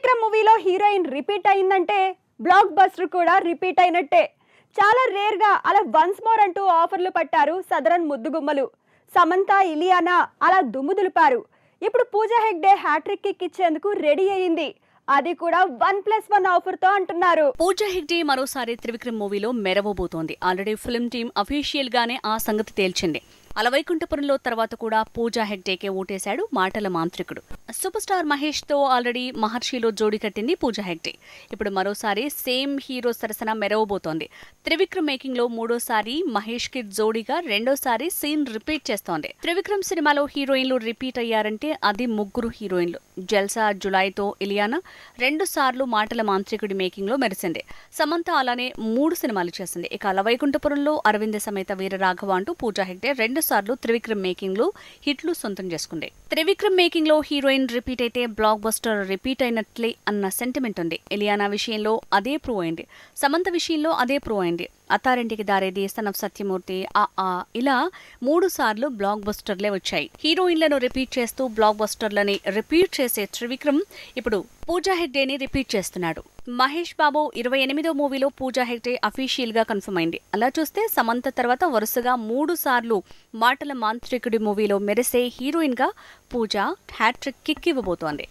త్రివిక్రమ్ మూవీలో heroine repeat అయిందంటే blockbuster కూడా రిపీట్ అయినట్టే. చాలా రేర్గా అలా వన్స్ మోర్ అంటూ ఆఫర్లు పట్టారు సదరన్ ముద్దుగుమ్మలు. సమంత ఇలియానా అలా దుమ్ముదులిపారు ఇప్పుడు Pooja Hegde hat trick kick ఇచ్చేందుకు రెడీ అయింది. అది కూడా వన్ ప్లస్ వన్ ఆఫర్తో అంటున్నారు. పూజా హెగ్డే మరోసారి త్రివిక్రమ్ మూవీలో మెరవబోతోంది. ఆల్రెడీ ఫిల్మ్ టీం అఫీషియల్ గానే ఆ సంగతి తేల్చింది. అలవైకుంఠపురంలో తర్వాత కూడా పూజా హెగ్డేకే ఓటేశాడు మాటల మాంత్రికుడు. సూపర్ స్టార్ మహేష్తో ఆల్రెడీ మహర్షిలో జోడి కట్టింది పూజా హెగ్డే. ఇప్పుడు మరోసారి సేమ్ హీరో సరసన మెరవబోతోంది. త్రివిక్రమ్ మేకింగ్లో మూడోసారి మహేష్కి జోడీగా రెండోసారి సీన్ రిపీట్ చేస్తోంది. త్రివిక్రమ్ సినిమాలో హీరోయిన్లు రిపీట్ అయ్యారంటే అది ముగ్గురు హీరోయిన్లు. జల్సా జులైతో ఇలియానా రెండు సార్లు మాటల మాంత్రికుడి మేకింగ్లో మెరిసింది. సమంత అలానే మూడు సినిమాలు చేసింది. ఇక అలవైకుంఠపురంలో అరవింద సమేత వీర రాఘవ అంటూ పూజా హెగ్డే రెండు సార్లు త్రివిక్రమ్ మేకింగ్లో హిట్లు సొంతం చేసుకుంది. త్రివిక్రమ్ మేకింగ్లో హీరోయిన్ రిపీట్ అయితే బ్లాక్ బస్టర్ రిపీట్ అయినట్లే అన్న సెంటిమెంట్ ఉంది. ఎలియానా విషయంలో అదే ప్రూవ్ అయింది. సమంత విషయంలో అదే ప్రూవ్ అయింది. అత్తారింటికి దారేది సన్ ఆఫ్ సత్యమూర్తి ఆ ఆ ఇలా మూడు సార్లు బ్లాక్ బస్టర్లే వచ్చాయి. హీరోయిన్లను రిపీట్ చేస్తూ బ్లాక్ బస్టర్లని రిపీట్ చేసే త్రివిక్రమ్ ఇప్పుడు పూజా హెగ్డేని రిపీట్ చేస్తున్నాడు. మహేష్ బాబు ఇరవై ఎనిమిదో మూవీలో పూజా హెగ్డే అఫీషియల్గా కన్ఫర్మ్ అయింది. అలా చూస్తే సమంత తర్వాత వరుసగా మూడు సార్లు మాటల మాంత్రికుడి మూవీలో మెరిసే హీరోయిన్గా పూజ హ్యాట్రిక్ కిక్ ఇవ్వబోతోంది